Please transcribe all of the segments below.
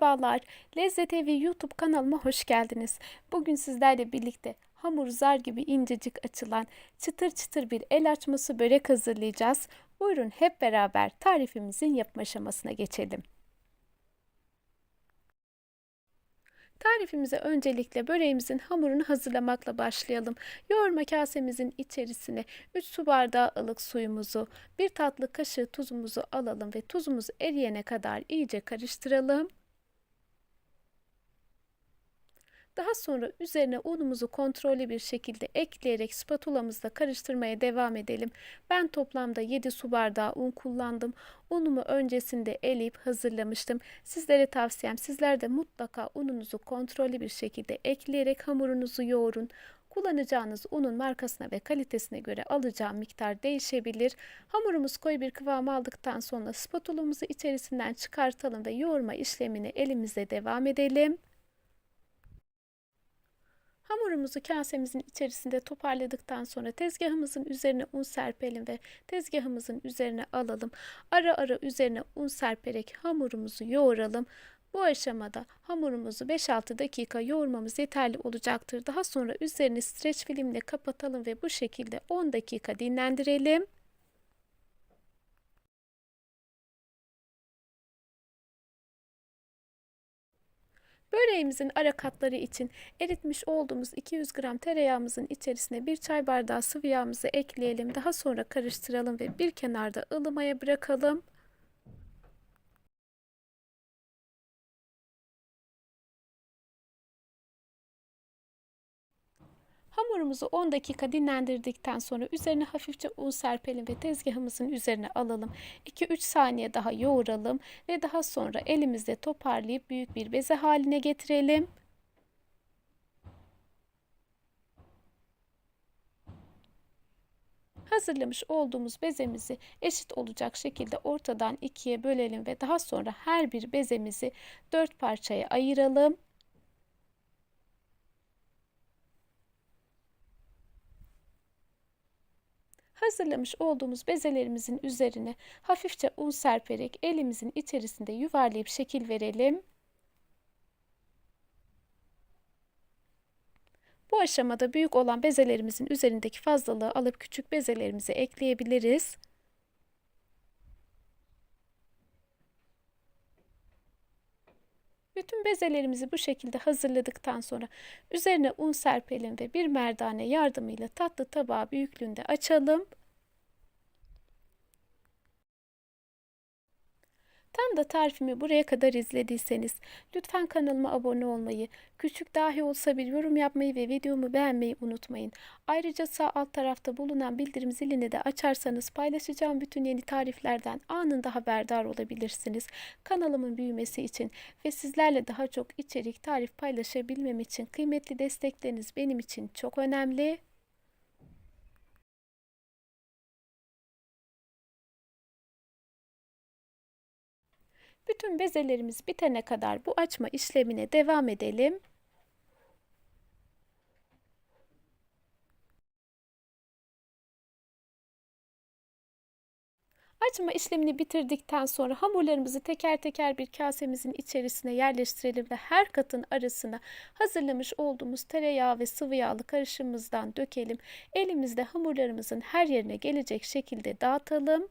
Merhabalar, Lezzet Evi YouTube kanalıma hoş geldiniz. Bugün sizlerle birlikte hamur zar gibi incecik açılan çıtır çıtır bir el açması börek hazırlayacağız. Buyurun hep beraber tarifimizin yapım aşamasına geçelim. Tarifimize öncelikle böreğimizin hamurunu hazırlamakla başlayalım. Yoğurma kasemizin içerisine 3 su bardağı ılık suyumuzu, 1 tatlı kaşığı tuzumuzu alalım ve tuzumuz eriyene kadar iyice karıştıralım. Daha sonra üzerine unumuzu kontrollü bir şekilde ekleyerek spatulamızla karıştırmaya devam edelim. Ben toplamda 7 su bardağı un kullandım. Unumu öncesinde eleyip hazırlamıştım. Sizlere tavsiyem sizler de mutlaka ununuzu kontrollü bir şekilde ekleyerek hamurunuzu yoğurun. Kullanacağınız unun markasına ve kalitesine göre alacağım miktar değişebilir. Hamurumuz koyu bir kıvam aldıktan sonra spatulumuzu içerisinden çıkartalım ve yoğurma işlemini elimizle devam edelim. Hamurumuzu kasemizin içerisinde toparladıktan sonra tezgahımızın üzerine un serpelim ve tezgahımızın üzerine alalım. Ara ara üzerine un serperek hamurumuzu yoğuralım. Bu aşamada hamurumuzu 5-6 dakika yoğurmamız yeterli olacaktır. Daha sonra üzerini streç filmle kapatalım ve bu şekilde 10 dakika dinlendirelim. Böreğimizin ara katları için eritmiş olduğumuz 200 gram tereyağımızın içerisine bir çay bardağı sıvı yağımızı ekleyelim. Daha sonra karıştıralım ve bir kenarda ılımaya bırakalım. Hamurumuzu 10 dakika dinlendirdikten sonra üzerine hafifçe un serpelim ve tezgahımızın üzerine alalım. 2-3 saniye daha yoğuralım ve daha sonra elimizde toparlayıp büyük bir beze haline getirelim. Hazırlamış olduğumuz bezemizi eşit olacak şekilde ortadan ikiye bölelim ve daha sonra her bir bezemizi dört parçaya ayıralım. Hazırlamış olduğumuz bezelerimizin üzerine hafifçe un serperek elimizin içerisinde yuvarlayıp şekil verelim. Bu aşamada büyük olan bezelerimizin üzerindeki fazlalığı alıp küçük bezelerimize ekleyebiliriz. Bütün bezelerimizi bu şekilde hazırladıktan sonra üzerine un serpelim ve bir merdane yardımıyla tatlı tabağı büyüklüğünde açalım. Tam da tarifimi buraya kadar izlediyseniz lütfen kanalıma abone olmayı, küçük dahi olsa bir yorum yapmayı ve videomu beğenmeyi unutmayın. Ayrıca sağ alt tarafta bulunan bildirim zilini de açarsanız paylaşacağım bütün yeni tariflerden anında haberdar olabilirsiniz. Kanalımın büyümesi için ve sizlerle daha çok içerik tarif paylaşabilmem için kıymetli destekleriniz benim için çok önemli. Bütün bezelerimiz bitene kadar bu açma işlemine devam edelim. Açma işlemini bitirdikten sonra hamurlarımızı teker teker bir kasemizin içerisine yerleştirelim ve her katın arasına hazırlamış olduğumuz tereyağı ve sıvı yağlı karışımımızdan dökelim. Elimizde hamurlarımızın her yerine gelecek şekilde dağıtalım.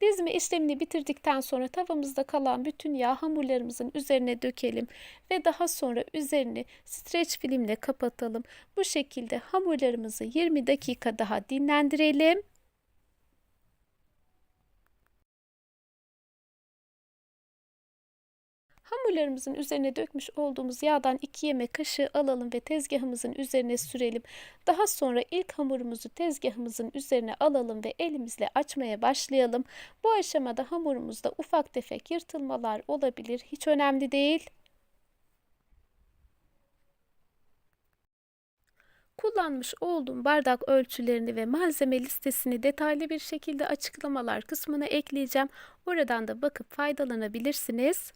Dizme işlemini bitirdikten sonra tavamızda kalan bütün yağ hamurlarımızın üzerine dökelim ve daha sonra üzerini streç filmle kapatalım. Bu şekilde hamurlarımızı 20 dakika daha dinlendirelim. Hamurlarımızın üzerine dökmüş olduğumuz yağdan 2 yemek kaşığı alalım ve tezgahımızın üzerine sürelim. Daha sonra ilk hamurumuzu tezgahımızın üzerine alalım ve elimizle açmaya başlayalım. Bu aşamada hamurumuzda ufak tefek yırtılmalar olabilir. Hiç önemli değil. Kullanmış olduğum bardak ölçülerini ve malzeme listesini detaylı bir şekilde açıklamalar kısmına ekleyeceğim. Oradan da bakıp faydalanabilirsiniz.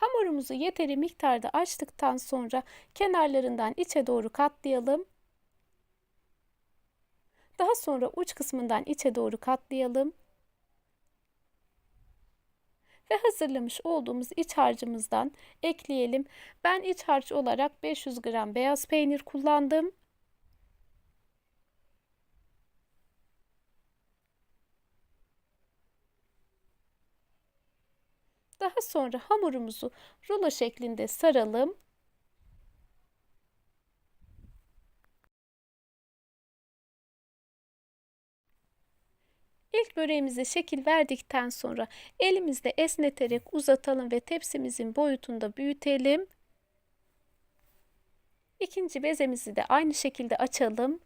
Hamurumuzu yeteri miktarda açtıktan sonra kenarlarından içe doğru katlayalım. Daha sonra uç kısmından içe doğru katlayalım. Ve hazırlamış olduğumuz iç harcımızdan ekleyelim. Ben iç harç olarak 500 gram beyaz peynir kullandım. Daha sonra hamurumuzu rulo şeklinde saralım. İlk böreğimize şekil verdikten sonra elimizde esneterek uzatalım ve tepsimizin boyutunda büyütelim. İkinci bezemizi de aynı şekilde açalım.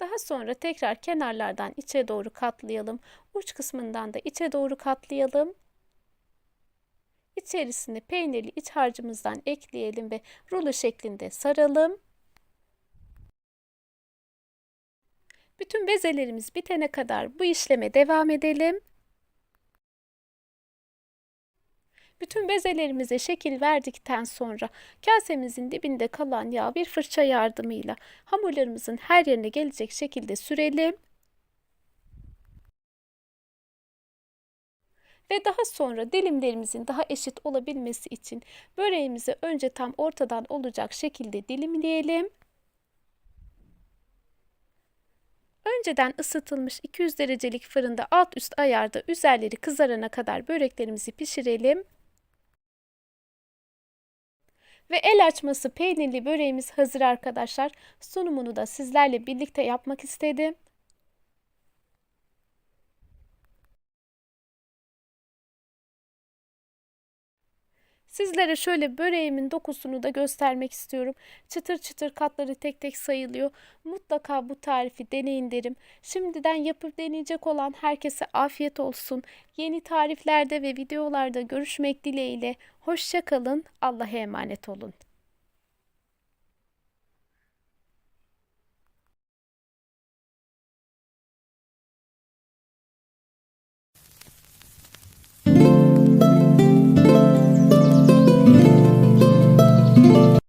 Daha sonra tekrar kenarlardan içe doğru katlayalım. Uç kısmından da içe doğru katlayalım. İçerisine peynirli iç harcımızdan ekleyelim ve rulo şeklinde saralım. Bütün bezelerimiz bitene kadar bu işleme devam edelim. Bütün bezelerimize şekil verdikten sonra kasemizin dibinde kalan yağı bir fırça yardımıyla hamurlarımızın her yerine gelecek şekilde sürelim. Ve daha sonra dilimlerimizin daha eşit olabilmesi için böreğimizi önce tam ortadan olacak şekilde dilimleyelim. Önceden ısıtılmış 200 derecelik fırında alt üst ayarda üzerleri kızarana kadar böreklerimizi pişirelim. Ve el açması peynirli böreğimiz hazır arkadaşlar. Sunumunu da sizlerle birlikte yapmak istedim. Sizlere şöyle böreğimin dokusunu da göstermek istiyorum. Çıtır çıtır katları tek tek sayılıyor. Mutlaka bu tarifi deneyin derim. Şimdiden yapıp deneyecek olan herkese afiyet olsun. Yeni tariflerde ve videolarda görüşmek dileğiyle. Hoşçakalın. Allah'a emanet olun.